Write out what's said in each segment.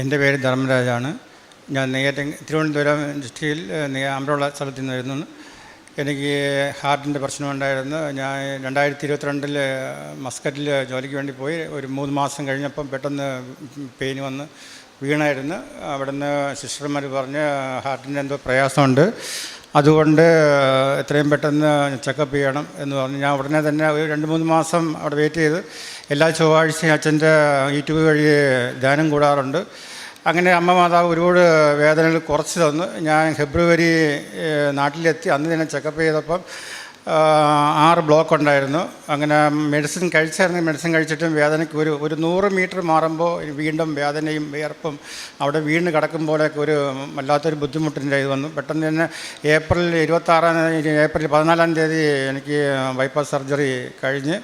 എന്റെ പേര് ധർമ്മരാജാണ്. ഞാൻ നെയ്യാറ്റ തിരുവനന്തപുരം ഡിസ്ട്രിക്റ്റിൽ അമ്പലമുള്ള സ്ഥലത്ത് നിന്ന് വരുന്നു. എനിക്ക് ഹാർട്ടിന്റെ പ്രശ്നമുണ്ടായിരുന്നു ഞാൻ രണ്ടായിരത്തി ഇരുപത്തിരണ്ടിൽ മസ്കറ്റിൽ ജോലിക്ക് വേണ്ടി പോയി. ഒരു മൂന്ന് മാസം കഴിഞ്ഞപ്പം പെട്ടെന്ന് പെയിൻ വന്ന് വീണായിരുന്നു. അവിടുന്ന് സിസ്റ്റർമാർ പറഞ്ഞ് ഹാർട്ടിന്റെ എന്തോ പ്രയാസമുണ്ട്. അതുകൊണ്ട് എത്രയും പെട്ടെന്ന് ചെക്കപ്പ് ചെയ്യണം എന്ന് പറഞ്ഞ്. ഞാൻ ഉടനെ തന്നെ ഒരു രണ്ട് മൂന്ന് മാസം അവിടെ വെയിറ്റ് ചെയ്ത് എല്ലാ ചൊവ്വാഴ്ചയും അച്ഛന്റെ യൂട്യൂബ് വഴി ധ്യാനം കൂടാറുണ്ട്. അങ്ങനെ അമ്മ മാതാവ് ഒരുപാട് വേദനകൾ കുറച്ച് തന്നു. ഞാൻ ഫെബ്രുവരി നാട്ടിലെത്തി. അന്ന് തന്നെ ചെക്കപ്പ് ചെയ്തപ്പം ആറ് ബ്ലോക്ക് ഉണ്ടായിരുന്നു. അങ്ങനെ മെഡിസിൻ കഴിച്ചായിരുന്നു. മെഡിസിൻ കഴിച്ചിട്ടും വേദനയ്ക്ക് ഒരു ഒരു നൂറ് മീറ്റർ മാറുമ്പോൾ വീണ്ടും വേദനയും വിയർപ്പും അവിടെ വീണ് കിടക്കും പോലെയൊക്കെ ഒരു വല്ലാത്തൊരു ബുദ്ധിമുട്ടിന്റെ ഇത് വന്നു. പെട്ടെന്ന് തന്നെ ഏപ്രിൽ ഇരുപത്താറാം ഏപ്രിൽ പതിനാലാം തീയതി എനിക്ക് ബൈപ്പാസ് സർജറി കഴിഞ്ഞ്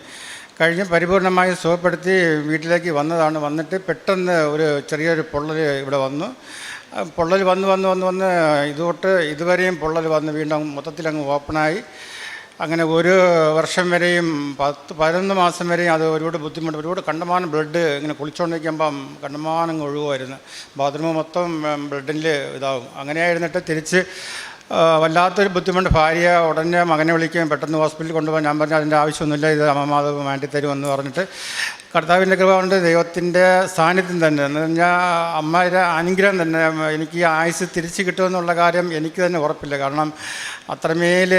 കഴിഞ്ഞ് പരിപൂർണമായി സുഖപ്പെടുത്തി വീട്ടിലേക്ക് വന്നതാണ്. വന്നിട്ട് പെട്ടെന്ന് ഒരു ചെറിയൊരു പൊള്ളൽ ഇവിടെ വന്നു. പൊള്ളൽ വന്ന് വന്ന് വന്ന് വന്ന് ഇതുതൊട്ട് ഇതുവരെയും പൊള്ളൽ വന്ന് വീണ്ടും മൊത്തത്തിൽ അങ്ങ് ഓപ്പണായി. അങ്ങനെ ഒരു വർഷം വരെയും പത്ത് പതിനൊന്ന് മാസം വരെയും അത് ഒരുപാട് ബുദ്ധിമുട്ട് ഒരുപാട് കണ്ടമാനം ബ്ലഡ് ഇങ്ങനെ കുളിച്ചുകൊണ്ടിരിക്കുമ്പം കണ്ടമാനം ഒഴുകുമായിരുന്നു. ബാത്റൂം മൊത്തം ബ്ലഡിൽ ഇതാവും. അങ്ങനെയായിരുന്നിട്ട് തിരിച്ച് വല്ലാത്തൊരു ബുദ്ധിമുട്ട്. ഭാര്യ ഉടനെ മകനെ വിളിക്കുകയും പെട്ടെന്ന് ഹോസ്പിറ്റലിൽ കൊണ്ടുപോകാൻ ഞാൻ പറഞ്ഞു അതിന്റെ ആവശ്യമൊന്നുമില്ല ഇത് അമ്മമാത് മാറ്റിത്തരുമെന്ന് തരുമെന്ന് പറഞ്ഞിട്ട്. കർത്താവിന്റെ കൃപ കൊണ്ട് ദൈവത്തിന്റെ സാന്നിധ്യം തന്നെ. എന്ന് പറഞ്ഞാൽ അമ്മയുടെ അനുഗ്രഹം തന്നെ. എനിക്ക് ഈ ആയുസ് തിരിച്ച് കിട്ടുമെന്നുള്ള കാര്യം എനിക്ക് തന്നെ ഉറപ്പില്ല. കാരണം അത്രമേൽ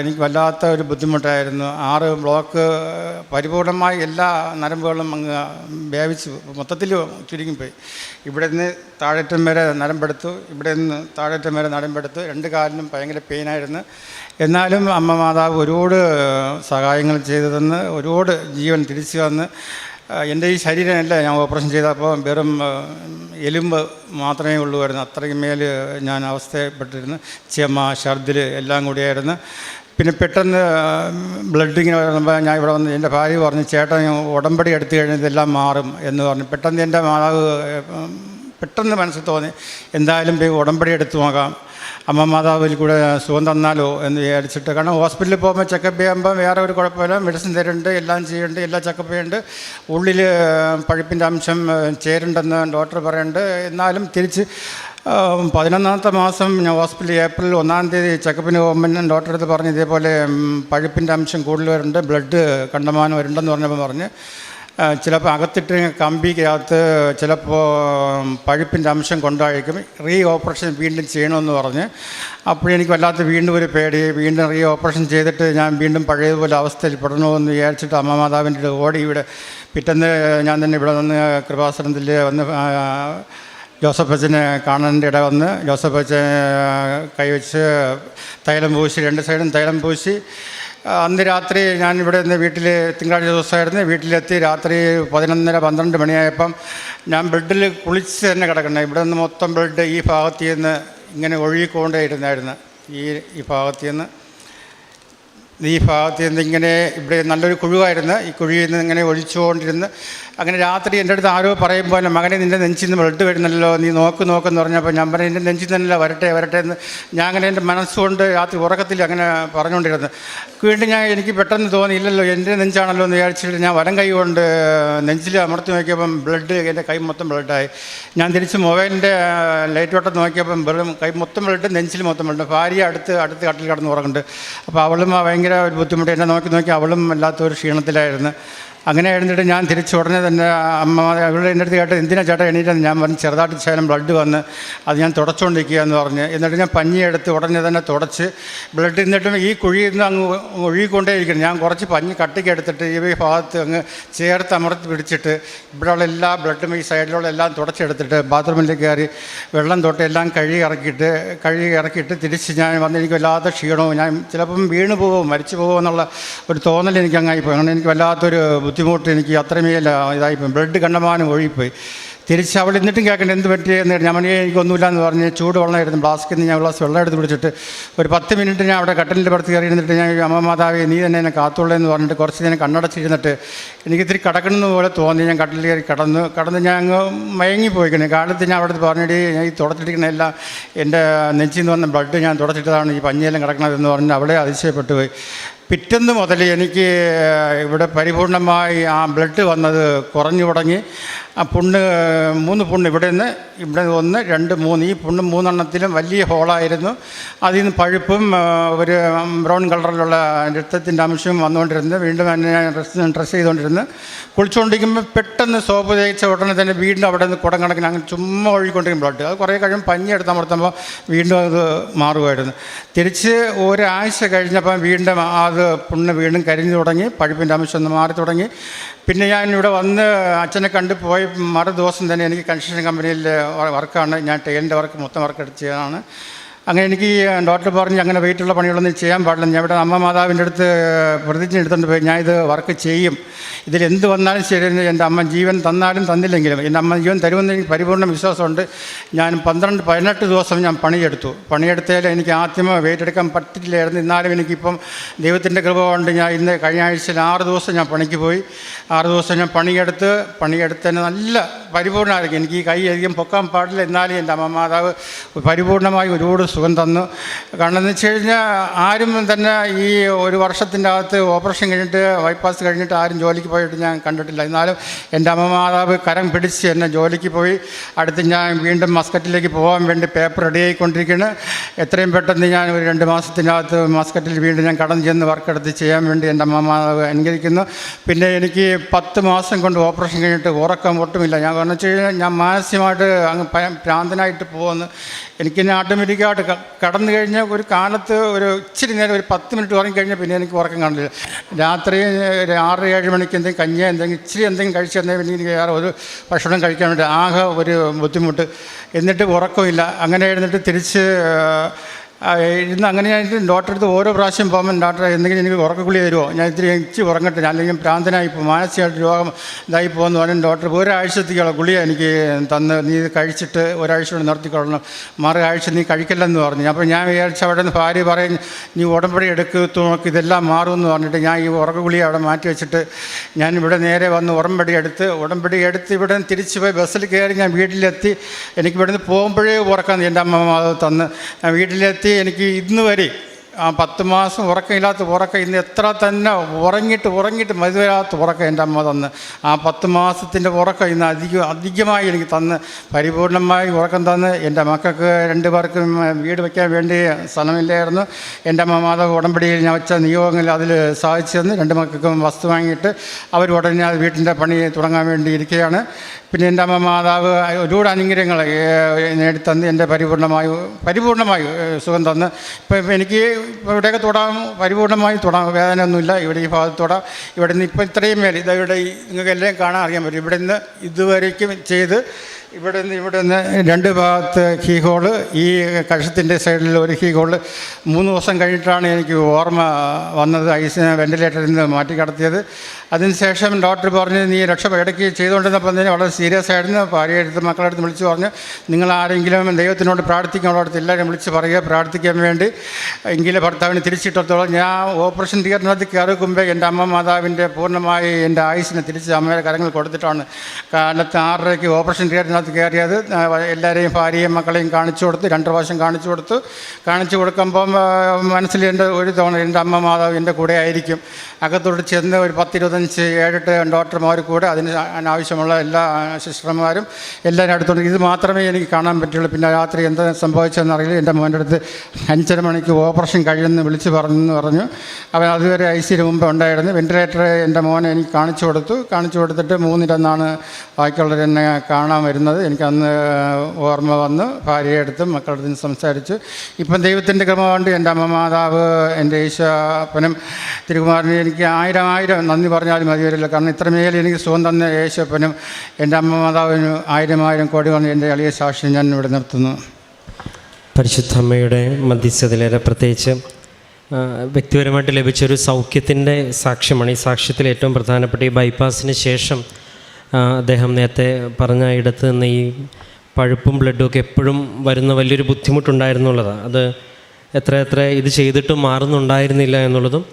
എനിക്ക് വല്ലാത്ത ഒരു ബുദ്ധിമുട്ടായിരുന്നു. ആറ് ബ്ലോക്ക് പരിപൂർണമായി എല്ലാ നരമ്പുകളും അങ്ങ് വ്യാപിച്ച്. മൊത്തത്തിൽ ചുരുങ്ങിപ്പോയി. ഇവിടെ നിന്ന് താഴേറ്റം വരെ നരമ്പെടുത്തു. ഇവിടെ നിന്ന് താഴേറ്റം വരെ നരമ്പെടുത്തു. രണ്ട് കാലിനും ഭയങ്കര പെയിനായിരുന്നു. എന്നാലും അമ്മ മാതാവ് ഒരുപാട് സഹായങ്ങൾ ചെയ്തു തന്ന് ഒരുപാട് ജീവൻ തിരിച്ചു വന്ന് എന്റെ ഈ ശരീരമല്ല ഞാൻ ഓപ്പറേഷൻ ചെയ്തപ്പോൾ വെറും എലുമ്പ് മാത്രമേ ഉള്ളുമായിരുന്നു അത്രയും മേൽ ഞാൻ അവസ്ഥപ്പെട്ടിരുന്നു ചെമ ഛർദിൽ എല്ലാം കൂടിയായിരുന്നു. പിന്നെ പെട്ടെന്ന് ബ്ലഡ് ഇങ്ങനെ വരുമ്പോൾ ഞാൻ ഇവിടെ വന്ന് എന്റെ ഭാര്യ പറഞ്ഞു ചേട്ടൻ ഉടമ്പടി എടുത്തു കഴിഞ്ഞാൽ ഇതെല്ലാം മാറും എന്ന് പറഞ്ഞു. പെട്ടെന്ന് എന്റെ മാതാവ് പെട്ടെന്ന് മനസ്സിൽ തോന്നി എന്തായാലും ഉടമ്പടി എടുത്തു നോക്കാം. അമ്മ മാതാവിൽ കൂടെ സുഖം തന്നാലോ എന്ന് വിചാരിച്ചിട്ട്. കാരണം ഹോസ്പിറ്റലിൽ പോകുമ്പോൾ ചെക്കപ്പ് ചെയ്യുമ്പോൾ വേറെ ഒരു കുഴപ്പമില്ല. മെഡിസിൻ തരുന്നുണ്ട് എല്ലാം ചെയ്യുന്നുണ്ട് എല്ലാം ചെക്കപ്പ് ചെയ്യുന്നുണ്ട്. ഉള്ളിൽ പഴുപ്പിന്റെ അംശം ചേരുണ്ടെന്ന് ഡോക്ടർ പറയുന്നുണ്ട്. എന്നാലും തിരിച്ച് പതിനൊന്നാമത്തെ മാസം ഞാൻ ഹോസ്പിറ്റലിൽ ഏപ്രിൽ ഒന്നാം തീയതി ചെക്കപ്പിന് പോകുമ്പോൾ ഡോക്ടറെ അടുത്ത് പറഞ്ഞു ഇതേപോലെ പഴുപ്പിന്റെ അംശം കൂടുതൽ വരുന്നുണ്ട് ബ്ലഡ് കണ്ടമാനം വരുന്നുണ്ടെന്ന് പറഞ്ഞപ്പോൾ പറഞ്ഞ്. ചിലപ്പോൾ അകത്തിട്ട് കമ്പിക്കകത്ത് ചിലപ്പോൾ പഴുപ്പിന്റെ അംശം കൊണ്ടായിരിക്കും. റീ ഓപ്പറേഷൻ വീണ്ടും ചെയ്യണമെന്ന് പറഞ്ഞ്. അപ്പോഴെനിക്ക് വല്ലാത്ത വീണ്ടും ഒരു പേടി. വീണ്ടും റീ ഓപ്പറേഷൻ ചെയ്തിട്ട് ഞാൻ വീണ്ടും പഴയതുപോലെ അവസ്ഥയിൽ പെടണമെന്ന് വിചാരിച്ചിട്ട് അമ്മ മാതാവിന്റെ ഓടി ഇവിടെ പിറ്റേന്ന് ഞാൻ തന്നെ ഇവിടെ വന്ന് കൃപാസനത്തിൽ വന്ന് ജോസഫ് അച്ഛനെ കാണേണ്ട ഇട വന്ന് ജോസഫ് അച്ഛൻ കൈവച്ച് തൈലം പൂശി രണ്ട് സൈഡും തൈലം പൂശി. അന്ന് രാത്രി ഞാൻ ഇവിടെ നിന്ന് വീട്ടിൽ തിങ്കളാഴ്ച ദിവസമായിരുന്നു. വീട്ടിലെത്തി രാത്രി പതിനൊന്നര പന്ത്രണ്ട് മണിയായപ്പം ഞാൻ ബെഡിൽ കുളിച്ച് തന്നെ കിടക്കണം ഇവിടെ നിന്ന് മൊത്തം ബെഡ് ഈ ഭാഗത്തു നിന്ന് ഇങ്ങനെ ഒഴുകിക്കൊണ്ടേ ഇരുന്നായിരുന്നു ഈ ഈ ഭാഗത്തു നിന്ന് ഈ ഭാഗത്തു നിന്ന് ഇങ്ങനെ ഇവിടെ നല്ലൊരു കുഴുവായിരുന്നു. ഈ കുഴിയിൽ നിന്ന് ഇങ്ങനെ ഒഴിച്ചുകൊണ്ടിരുന്ന് അങ്ങനെ രാത്രി എന്റെ അടുത്ത് ആരോ പറയുമ്പോൾ മകനെ നിന്റെ നെഞ്ചിൽ നിന്ന് ബ്ലഡ് വരുന്നല്ലോ നീ നോക്ക് നോക്കെന്ന് പറഞ്ഞപ്പോൾ ഞാൻ പറഞ്ഞു എന്റെ നെഞ്ചിൽ നിന്നല്ല വരട്ടെ വരട്ടെ എന്ന് ഞാൻ അങ്ങനെ എന്റെ മനസ്സുകൊണ്ട് രാത്രി ഉറക്കത്തിൽ അങ്ങനെ പറഞ്ഞുകൊണ്ടിരുന്നത് വീണ്ടും ഞാൻ എനിക്ക് പെട്ടെന്ന് തോന്നി ഇല്ലല്ലോ എന്റെ നെഞ്ചാണല്ലോ എന്ന് വിചാരിച്ചിട്ട് ഞാൻ വരം കൈ കൊണ്ട് നെഞ്ചിൽ അമർത്തി നോക്കിയപ്പം ബ്ലഡ് എന്റെ കൈ മൊത്തം ബ്ലഡായി ഞാൻ തിരിച്ച് മൊബൈലിന്റെ ലൈറ്റ് വട്ടം നോക്കിയപ്പം ബ്ലഡ് കൈ മൊത്തം ബ്ലഡ് നെഞ്ചിൽ മൊത്തം ബ്ലഡ് ഭാര്യ അടുത്ത് അടുത്ത് കട്ടിൽ കിടന്ന് ഉറങ്ങുന്നുണ്ട്. അപ്പോൾ അവളും ഭയങ്കര ഒരു ബുദ്ധിമുട്ട് എന്നെ നോക്കി നോക്കി അവളും വല്ലാത്തൊരു ക്ഷീണത്തിലായിരുന്നു. അങ്ങനെ എഴുന്നിട്ട് ഞാൻ തിരിച്ചു ഉടനെ തന്നെ അമ്മ അവിടെ എന്റെ അടുത്ത് കേട്ട് എന്തിനാ ചേട്ടാ എണീറ്റെന്ന്? ഞാൻ പറഞ്ഞു ചെറുതായിട്ട് ശകലം ബ്ലഡ് വന്ന് അത് ഞാൻ തുടച്ചുകൊണ്ടിരിക്കുക എന്ന് പറഞ്ഞ്. എന്നിട്ട് ഞാൻ പഞ്ഞി എടുത്ത് ഉടനെ തന്നെ തുടച്ച് ബ്ലഡ് എന്നിട്ടും ഈ കുഴിയിൽ നിന്ന് അങ്ങ് ഒഴുകിക്കൊണ്ടേയിരിക്കണം ഞാൻ കുറച്ച് പഞ്ഞി കട്ടിക്ക് എടുത്തിട്ട് ഈ ഭാഗത്ത് അങ്ങ് ചേർത്ത് അമർത്തി പിടിച്ചിട്ട് ഇവിടെയുള്ള എല്ലാ ബ്ലഡും ഈ സൈഡിലുള്ള എല്ലാം തുടച്ചെടുത്തിട്ട് ബാത്റൂമിലേക്ക് കയറി വെള്ളം തൊട്ട് എല്ലാം കഴുകി ഇറക്കിയിട്ട് കഴുകി ഇറക്കിയിട്ട് തിരിച്ച് ഞാൻ വന്ന് എനിക്ക് വല്ലാത്ത ക്ഷീണവും ഞാൻ ചിലപ്പം വീണ് പോകും മരിച്ചു പോകുമോ എന്നുള്ള ഒരു തോന്നൽ എനിക്ക് അങ്ങായിപ്പോയി അങ്ങനെ എനിക്ക് വല്ലാത്തൊരു ബുദ്ധിമുട്ട് എനിക്ക് അത്രമേൽ ഇതായിപ്പോയി ബ്ലഡ് കണ്ടമാനം ഒഴുകിപ്പോയി തിരിച്ച് അവിടെ എന്നിട്ടും കേൾക്കേണ്ട എന്ത് പറ്റിയെന്ന് ഞാൻ മണി എനിക്കൊന്നുമില്ല എന്ന് പറഞ്ഞ് ചൂട് വെള്ളമായിരുന്നു. ഫ്ലാസ്കിൽ നിന്ന് ഞാൻ ഗ്ലാസ് വെള്ളം എടുത്ത് പിടിച്ചിട്ട് ഒരു പത്ത് മിനിറ്റ് ഞാൻ അവിടെ കട്ടലിന്റെ പുറത്ത് കയറി ഇരുന്നിട്ട് ഞാൻ അമ്മ മാതാവേ നീ തന്നെ എന്നെ കാത്തുള്ളൂ എന്ന് പറഞ്ഞിട്ട് കുറച്ച് നേരം കണ്ണടച്ചിരുന്നിട്ട് എനിക്ക് ഇത്തിരി കിടക്കണമെന്ന് പോലെ തോന്നി. ഞാൻ കട്ടലിൽ കയറി കടന്നു കടന്ന് ഞാൻ അങ്ങ് മയങ്ങിപ്പോയിക്കണേ കാലത്ത് ഞാൻ അവിടെ പറഞ്ഞിട്ട് ഞാൻ ഈ തുടച്ചിട്ടിരിക്കുന്ന എല്ലാം എന്റെ നെഞ്ചിൽ നിന്ന് വന്ന ബ്ലഡ് ഞാൻ തുടച്ചിട്ടതാണ് ഈ പഞ്ഞിയെല്ലാം കിടക്കണതെന്ന് പറഞ്ഞ് അവിടെ അതിശയപ്പെട്ടു പോയി. പിറ്റേന്ന് മുതൽ എനിക്ക് ഇവിടെ പരിപൂർണമായി ആ ബ്ലഡ് വന്നത് കുറഞ്ഞു തുടങ്ങി. ആ പുണ്ണ് മൂന്ന് പുണ്ണ് ഇവിടെ നിന്ന് ഇവിടെ ഒന്ന് രണ്ട് മൂന്ന്. ഈ പുണ്ണ് മൂന്നെണ്ണത്തിലും വലിയ ഹോളായിരുന്നു. അതിൽ നിന്ന് പഴുപ്പും ഒരു ബ്രൗൺ കളറിലുള്ള രക്തത്തിന്റെ അംശവും വന്നുകൊണ്ടിരുന്നു. വീണ്ടും എന്നെ ഡ്രസ് ഡ്രസ്സ് ചെയ്തുകൊണ്ടിരുന്നു. കുളിച്ചുകൊണ്ടിരിക്കുമ്പോൾ പെട്ടെന്ന് സോപ്പ് തേച്ച ഉടനെ തന്നെ വീണ്ടും അവിടെ നിന്ന് കുടം കണക്കിന് അങ്ങനെ ചുമ്മാ ഒഴുകിക്കൊണ്ടിരിക്കും ബ്ലഡ് അത് കുറേ കഴിയുമ്പോൾ പഞ്ഞി എടുത്ത് അമർത്തുമ്പോൾ വീണ്ടും അത് മാറുമായിരുന്നു. തിരിച്ച് ഒരാഴ്ച കഴിഞ്ഞപ്പോൾ വീണ്ടും അത് പുണ്ണ് വീണ്ടും കരിഞ്ഞു തുടങ്ങി പഴുപ്പിന്റെ അംശം ഒന്ന് മാറി തുടങ്ങി. പിന്നെ ഞാൻ ഇവിടെ വന്ന് അച്ഛനെ കണ്ട് പോയി മറു ദിവസം തന്നെ എനിക്ക് കൺസ്ട്രക്ഷൻ കമ്പനിയിൽ വർക്കാണ്. ഞാൻ ടൈലിന്റെ വർക്ക് മൊത്തം വർക്ക് എടുത്ത് ചെയ്യാനാണ് അങ്ങനെ എനിക്ക് ഡോക്ടർ പറഞ്ഞ് അങ്ങനെ വെയിറ്റുള്ള പണികളൊന്നും ചെയ്യാൻ പാടില്ല. ഞാൻ ഇവിടെ അമ്മ മാതാവിന്റെ അടുത്ത് പ്രതിജ്ഞ എടുത്തുകൊണ്ട് പോയി ഞാൻ ഇത് വർക്ക് ചെയ്യും. ഇതിൽ എന്ത് വന്നാലും ശരി എന്റെ അമ്മ ജീവൻ തന്നാലും തന്നില്ലെങ്കിലും എന്റെ അമ്മ ജീവൻ തരുമെന്ന് എനിക്ക് പരിപൂർണ വിശ്വാസമുണ്ട്. ഞാൻ പന്ത്രണ്ട് പതിനെട്ട് ദിവസം ഞാൻ പണിയെടുത്തു. പണിയെടുത്തതിൽ എനിക്ക് ആദ്യം വെയിറ്റ് എടുക്കാൻ പറ്റില്ലായിരുന്നു. എന്നാലും എനിക്കിപ്പം ദൈവത്തിന്റെ കൃപ കൊണ്ട് ഞാൻ ഇന്ന് കഴിഞ്ഞ ആഴ്ചയിൽ ആറ് ദിവസം ഞാൻ പണിക്ക് പോയി. ആറ് ദിവസം ഞാൻ പണിയെടുത്ത് പണിയെടുത്തതിന് നല്ല പരിപൂർണമായിരിക്കും എനിക്ക് ഈ കൈ അധികം പൊക്കാൻ പാടില്ല. എന്നാലും എന്റെ അമ്മ മാതാവ് പരിപൂർണമായി ഒരുപാട് സുഖം തന്നു. കാരണം എന്ന് വെച്ച് കഴിഞ്ഞാൽ ആരും തന്നെ ഈ ഒരു വർഷത്തിന്റെ അകത്ത് ഓപ്പറേഷൻ കഴിഞ്ഞിട്ട് ബൈപ്പാസ് കഴിഞ്ഞിട്ട് ആരും ജോലിക്ക് പോയിട്ട് ഞാൻ കണ്ടിട്ടില്ല. എന്നാലും എന്റെ അമ്മ മാതാവ് കരം പിടിച്ച് എന്നെ ജോലിക്ക് പോയി. അടുത്ത് ഞാൻ വീണ്ടും മസ്കറ്റിലേക്ക് പോകാൻ വേണ്ടി പേപ്പർ റെഡി ആയിക്കൊണ്ടിരിക്കുകയാണ് എത്രയും പെട്ടെന്ന് ഞാൻ ഒരു രണ്ട് മാസത്തിനകത്ത് മസ്കറ്റിൽ വീണ്ടും ഞാൻ കടന്നു ചെന്ന് വർക്ക് എടുത്ത് ചെയ്യാൻ വേണ്ടി എന്റെ അമ്മ മാതാവ് അനുകരിക്കുന്നു പിന്നെ എനിക്ക് പത്ത് മാസം കൊണ്ട് ഓപ്പറേഷൻ കഴിഞ്ഞിട്ട് ഉറക്കം ഒട്ടുമില്ല. ഞാൻ കാരണം വെച്ച് കഴിഞ്ഞാൽ ഞാൻ മാനസികമായിട്ട് അങ്ങ് ഭ്രാന്തനായിട്ട് പോകുന്നു. എനിക്ക് ഓട്ടോമാറ്റിക്കായിട്ട് ക- കടന്നു കഴിഞ്ഞാൽ ഒരു കാലത്ത് ഒരു ഇച്ചിരി നേരം ഒരു പത്ത് മിനിറ്റ് ഉറങ്ങി കഴിഞ്ഞാൽ പിന്നെ എനിക്ക് ഉറക്കം കാണില്ല രാത്രി ഒരു ആറ് ഏഴ് മണിക്ക് എന്തെങ്കിലും കഞ്ഞ എന്തെങ്കിലും ഇച്ചിരി എന്തെങ്കിലും കഴിച്ചു തന്നെ പിന്നെ എനിക്ക് വേറെ ഒരു ഭക്ഷണം കഴിക്കാൻ വേണ്ടി ആകെ ഒരു ബുദ്ധിമുട്ട്. എന്നിട്ട് ഉറക്കമില്ല. അങ്ങനെ എഴുന്നിട്ട് തിരിച്ച് ആ, ഇരുന്ന് അങ്ങനെ ഞാൻ ഡോക്ടറെ അടുത്ത് ഓരോ പ്രാവശ്യം പോകുമ്പോൾ ഡോക്ടർ എന്തെങ്കിലും എനിക്ക് ഉറക്കക്കുള്ളി തരുമോ? ഞാൻ ഇത്തിരി എനിക്ക് ഉറങ്ങട്ടെ. ഞാൻ അല്ലെങ്കിൽ ഭ്രാന്തനായി ഇപ്പോൾ മാനസികമായിട്ട് രോഗം ഇതായി പോകുന്നു പറഞ്ഞാൽ ഡോക്ടർ ഒരാഴ്ചത്തേക്കുള്ള ഗുളിക എനിക്ക് തന്ന് നീ ഇത് കഴിച്ചിട്ട് ഒരാഴ്ച കൊണ്ട് നിർത്തിക്കൊള്ളണം. മറു ആഴ്ച നീ കഴിക്കില്ലെന്ന് പറഞ്ഞു. അപ്പോൾ ഞാൻ വിചാരിച്ച അവിടെ നിന്ന് ഭാര്യ പറയും നീ ഉടമ്പടി എടുക്ക് നോക്ക് ഇതെല്ലാം മാറുമെന്ന് പറഞ്ഞിട്ട് ഞാൻ ഈ ഉറക്കഗുളി അവിടെ മാറ്റി വെച്ചിട്ട് ഞാൻ ഇവിടെ നേരെ വന്ന് ഉടമ്പടി എടുത്ത് ഉടമ്പടി എടുത്ത് ഇവിടെ നിന്ന് തിരിച്ച് പോയി ബസ്സിൽ കയറി ഞാൻ വീട്ടിലെത്തി. എനിക്ക് നിന്ന് പോകുമ്പോഴേ ഉറക്കാൻ എന്റെ അമ്മ അത് തന്ന്. ഞാൻ വീട്ടിലെത്തി എനിക്ക് ഇന്ന് വരെ ആ പത്ത് മാസം ഉറക്കമില്ലാത്ത ഉറക്കം ഇന്ന് എത്ര തന്നെ ഉറങ്ങിയിട്ട് ഉറങ്ങിയിട്ട് മതിവരാത്ത ഉറക്കം എന്റെ അമ്മ തന്ന്. ആ പത്ത് മാസത്തിന്റെ ഉറക്കം ഇന്ന് അധികം അധികമായി എനിക്ക് തന്ന്. പരിപൂർണമായി ഉറക്കം തന്ന്. എന്റെ മക്കൾക്ക് രണ്ട് പേർക്കും വീട് വയ്ക്കാൻ വേണ്ടി സ്ഥലമില്ലായിരുന്നു. എന്റെ അമ്മ മാതാവ് ഉടമ്പടിയിൽ ഞാൻ വെച്ച നിയോഗങ്ങൾ അതിൽ സാധിച്ചു തന്ന്. രണ്ട് മക്കൾക്കും വസ്തു വാങ്ങിയിട്ട് അവർ ഉടനെ അത് വീട്ടിന്റെ പണി തുടങ്ങാൻ വേണ്ടി ഇരിക്കുകയാണ്. പിന്നെ എന്റെ അമ്മ മാതാവ് ഒരുപാട് അനുഗ്രഹങ്ങൾ നേടിത്തന്ന്. എന്റെ പരിപൂർണമായി പരിപൂർണമായി സുഖം തന്ന്. ഇപ്പം എനിക്ക് ഇവിടെയൊക്കെ തൊടാം പരിപൂർണമായി തൊടാം വേദനയൊന്നുമില്ല. ഇവിടെ ഈ ഭാഗത്ത് തൊടാം. ഇവിടെ നിന്ന് ഇപ്പം ഇത്രയും മേലെ ഇതാ ഇവിടെ നിങ്ങൾക്ക് എല്ലാം കാണാൻ അറിയാൻ പറ്റും. ഇവിടെ നിന്ന് ഇതുവരേക്കും ചെയ്ത് ഇവിടെ നിന്ന് ഇവിടെ നിന്ന് രണ്ട് ഭാഗത്ത് കീ ഹോൾ ഈ കഷത്തിന്റെ സൈഡിൽ ഒരു കീ ഹോൾ മൂന്ന് ദിവസം കഴിഞ്ഞിട്ടാണ് എനിക്ക് ഓർമ്മ വന്നത് ഐസ് വെന്റിലേറ്ററിൽ നിന്ന് മാറ്റി കടത്തിയത്. അതിനുശേഷം ഡോക്ടർ പറഞ്ഞ് നീ രക്ഷ ഇടയ്ക്ക് ചെയ്തുകൊണ്ടിരുന്നപ്പോൾ തന്നെ വളരെ സീരിയസ് ആയിരുന്നു. ഭാര്യ എടുത്ത് മക്കളെടുത്ത് വിളിച്ച് പറഞ്ഞ് നിങ്ങൾ ആരെങ്കിലും ദൈവത്തിനോട് പ്രാർത്ഥിക്കാനുള്ളടത്ത് എല്ലാവരും വിളിച്ച് പറയുക പ്രാർത്ഥിക്കാൻ വേണ്ടി. എങ്കിലും ഭർത്താവിന് തിരിച്ചിട്ടത്തോളം. ഞാൻ ഓപ്പറേഷൻ തിയേറ്ററിനകത്ത് കയറി എന്റെ അമ്മ മാതാവിന്റെ പൂർണമായി എന്റെ ആയുസിനെ തിരിച്ച് അമ്മയുടെ കരങ്ങൾ കൊടുത്തിട്ടാണ്. കാലത്ത് ആറരയ്ക്ക് ഓപ്പറേഷൻ തിയേറ്ററിനകത്ത് കയറിയത്. എല്ലാവരെയും ഭാര്യയും മക്കളെയും കാണിച്ചു കൊടുത്ത് രണ്ട് പ്രാവശ്യം കാണിച്ചു കൊടുത്തു. കാണിച്ചു കൊടുക്കുമ്പം ആ, മനസ്സിൽ എന്റെ ഒരു തവണ എന്റെ അമ്മ മാതാവ് എന്റെ കൂടെ ആയിരിക്കും. അകത്തോട്ട് ചെന്ന് ഒരു പത്തിരുപത്തഞ്ച് ഏഴെട്ട് ഡോക്ടർമാർ കൂടെ അതിന് ആവശ്യമുള്ള എല്ലാ സിസ്റ്റർമാരും എല്ലാവരും അടുത്തുണ്ട്. ഇത് മാത്രമേ എനിക്ക് കാണാൻ പറ്റുള്ളൂ. പിന്നെ രാത്രി എന്താ സംഭവിച്ചതെന്ന് അറിയില്ല. എന്റെ മോന്റെ അടുത്ത് അഞ്ചര മണിക്ക് ഓപ്പറേഷൻ കഴിയുമെന്ന് വിളിച്ച് പറഞ്ഞു പറഞ്ഞു. അവൻ അതുവരെ ഐ സിയിൽ മുമ്പ് ഉണ്ടായിരുന്നു. വെന്റിലേറ്റർ എന്റെ മോനെ എനിക്ക് കാണിച്ചു കൊടുത്തു. കാണിച്ചു കൊടുത്തിട്ട് മൂന്നിലെന്നാണ് ബാക്കിയുള്ളവർ എന്നെ കാണാൻ വരുന്നത്. എനിക്കന്ന് ഓർമ്മ വന്ന്. ഭാര്യയെ അടുത്തും മക്കളുടെ സംസാരിച്ചു. ഇപ്പം ദൈവത്തിന്റെ ക്രമം കൊണ്ട് എന്റെ അമ്മ മാതാവ് എന്റെ യേശപ്പനും തിരുകുമാരനും എനിക്ക് ആയിരം ആയിരം നന്ദി പറഞ്ഞാലും മതി വരില്ല. കാരണം ഇത്രമേൽ എനിക്ക് സുഖം തന്ന യേശപ്പനും എന്റെ അമ്മ മാതാവിനും ആയിരം ആയിരം കോടി വന്ന് എന്റെ എളിയ സാക്ഷ്യം ഞാൻ ഇവിടെ നിർത്തുന്നു. പരിശുദ്ധ അമ്മയുടെ മധ്യസ്ഥതയിലേറെ പ്രത്യേകിച്ച് വ്യക്തിപരമായിട്ട് ലഭിച്ചൊരു സൗഖ്യത്തിന്റെ സാക്ഷ്യമാണ്. ഈ സാക്ഷ്യത്തിൽ ഏറ്റവും പ്രധാനപ്പെട്ട ഈ ബൈപ്പാസിന് ശേഷം അദ്ദേഹം നേരത്തെ പറഞ്ഞ ഇടത്ത് നിന്ന് ഈ പഴുപ്പും ബ്ലഡും ഒക്കെ എപ്പോഴും വരുന്ന വലിയൊരു ബുദ്ധിമുട്ടുണ്ടായിരുന്നുള്ളതാണ്. അത് എത്ര എത്ര ഇത് ചെയ്തിട്ടും മാറുന്നുണ്ടായിരുന്നില്ല എന്നുള്ളതും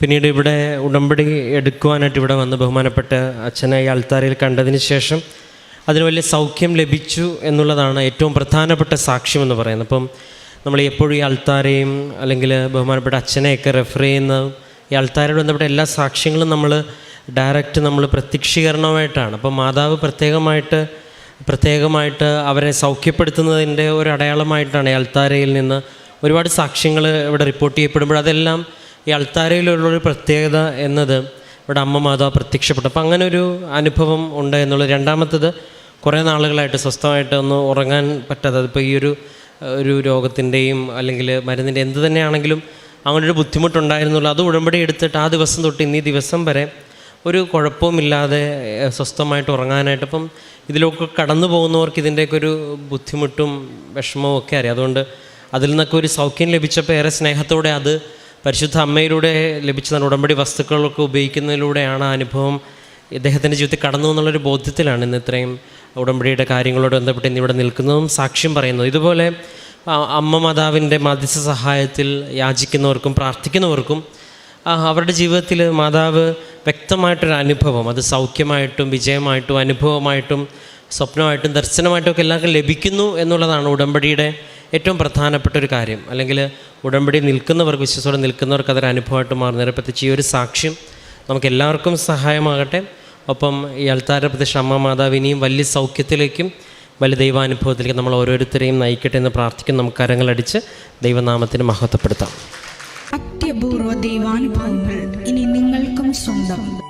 പിന്നീട് ഇവിടെ ഉടമ്പടി എടുക്കുവാനായിട്ട് ഇവിടെ വന്ന് ബഹുമാനപ്പെട്ട അച്ഛനെ ഈ അൾത്താരയിൽ കണ്ടതിന് ശേഷം അതിന് വലിയ സൗഖ്യം ലഭിച്ചു എന്നുള്ളതാണ് ഏറ്റവും പ്രധാനപ്പെട്ട സാക്ഷ്യം എന്ന് പറയുന്നത്. അപ്പം നമ്മൾ എപ്പോഴും ഈ അൾത്താരയും അല്ലെങ്കിൽ ബഹുമാനപ്പെട്ട അച്ഛനെയൊക്കെ റെഫർ ചെയ്യുന്ന ഈ അൾത്താരയോട് ബന്ധപ്പെട്ട എല്ലാ സാക്ഷ്യങ്ങളും നമ്മൾ ഡയറക്റ്റ് നമ്മൾ പ്രത്യക്ഷീകരണമായിട്ടാണ് അപ്പോൾ മാതാവ് പ്രത്യേകമായിട്ട് പ്രത്യേകമായിട്ട് അവരെ സൗഖ്യപ്പെടുത്തുന്നതിന്റെ ഒരു അടയാളമായിട്ടാണ് ഈ അൾത്താരയിൽ നിന്ന് ഒരുപാട് സാക്ഷ്യങ്ങൾ ഇവിടെ റിപ്പോർട്ട് ചെയ്യപ്പെടുമ്പോൾ അതെല്ലാം ഈ അൾത്താരയിലുള്ളൊരു പ്രത്യേകത എന്നത് ഇവിടെ അമ്മ മാതാവ് പ്രത്യക്ഷപ്പെട്ടു. അപ്പം അങ്ങനെ ഒരു അനുഭവം ഉണ്ട് എന്നുള്ളത്. രണ്ടാമത്തത് കുറേ നാളുകളായിട്ട് സ്വസ്ഥമായിട്ട് ഒന്ന് ഉറങ്ങാൻ പറ്റാതെ അതിപ്പോൾ ഈ ഒരു ഒരു രോഗത്തിന്റെയും അല്ലെങ്കിൽ മരുന്നിന്റെ എന്ത് തന്നെയാണെങ്കിലും അങ്ങനെ ഒരു ബുദ്ധിമുട്ടുണ്ടായിരുന്നുള്ളൂ. അത് ഉടമ്പടി എടുത്തിട്ട് ആ ദിവസം തൊട്ട് ഇന്നീ ദിവസം വരെ ഒരു കുഴപ്പവുമില്ലാതെ സ്വസ്ഥമായിട്ട് ഉറങ്ങാനായിട്ട് അപ്പം ഇതിലൊക്കെ കടന്നു പോകുന്നവർക്ക് ഇതിന്റെയൊക്കെ ഒരു ബുദ്ധിമുട്ടും വിഷമവും ഒക്കെ അറിയാം. അതുകൊണ്ട് അതിൽ നിന്നൊക്കെ ഒരു സൗഖ്യം ലഭിച്ചപ്പോൾ ഏറെ സ്നേഹത്തോടെ അത് പരിശുദ്ധ അമ്മയിലൂടെ ലഭിച്ചതാണ്. ഉടമ്പടി വസ്തുക്കളൊക്കെ ഉപയോഗിക്കുന്നതിലൂടെയാണ് ആ അനുഭവം ഇദ്ദേഹത്തിന്റെ ജീവിതത്തിൽ കടന്നു എന്നുള്ളൊരു ബോധ്യത്തിലാണ് ഇന്ന് ഇത്രയും ഉടമ്പടിയുടെ കാര്യങ്ങളോട് ബന്ധപ്പെട്ട് ഇന്നിവിടെ നിൽക്കുന്നതും സാക്ഷ്യം പറയുന്നു ഇതുപോലെ അമ്മ മാതാവിന്റെ മധ്യസ്ഥ സഹായത്തിൽ യാചിക്കുന്നവർക്കും പ്രാർത്ഥിക്കുന്നവർക്കും അവരുടെ ജീവിതത്തിൽ മാതാവ് വ്യക്തമായിട്ടൊരു അനുഭവം. അത് സൗഖ്യമായിട്ടും വിജയമായിട്ടും അനുഭവമായിട്ടും സ്വപ്നമായിട്ടും ദർശനമായിട്ടും ഒക്കെ എല്ലാവർക്കും ലഭിക്കുന്നു എന്നുള്ളതാണ് ഉടമ്പടിയുടെ ഏറ്റവും പ്രധാനപ്പെട്ട ഒരു കാര്യം. അല്ലെങ്കിൽ ഉടമ്പടി നിൽക്കുന്നവർക്ക് വിശ്വസോടെ നിൽക്കുന്നവർക്ക് അതൊരു അനുഭവമായിട്ട് മാറുന്നതിനെ പ്രത്യേകിച്ച് ഈ ഒരു സാക്ഷ്യം നമുക്ക് എല്ലാവർക്കും സഹായമാകട്ടെ. ഒപ്പം ഈ അൽത്താര പ്രദേശ അമ്മ മാതാവിനെയും വലിയ സൗഖ്യത്തിലേക്കും വലിയ ദൈവാനുഭവത്തിലേക്കും നമ്മൾ ഓരോരുത്തരെയും നയിക്കട്ടെ എന്ന് പ്രാർത്ഥിക്കും നമുക്ക് കരങ്ങളടിച്ച് ദൈവനാമത്തിന് മഹത്വപ്പെടുത്താം. അത്യപൂർവ ദൈവാനുഭവങ്ങൾ ഇനി നിങ്ങൾക്കും സ്വന്തം.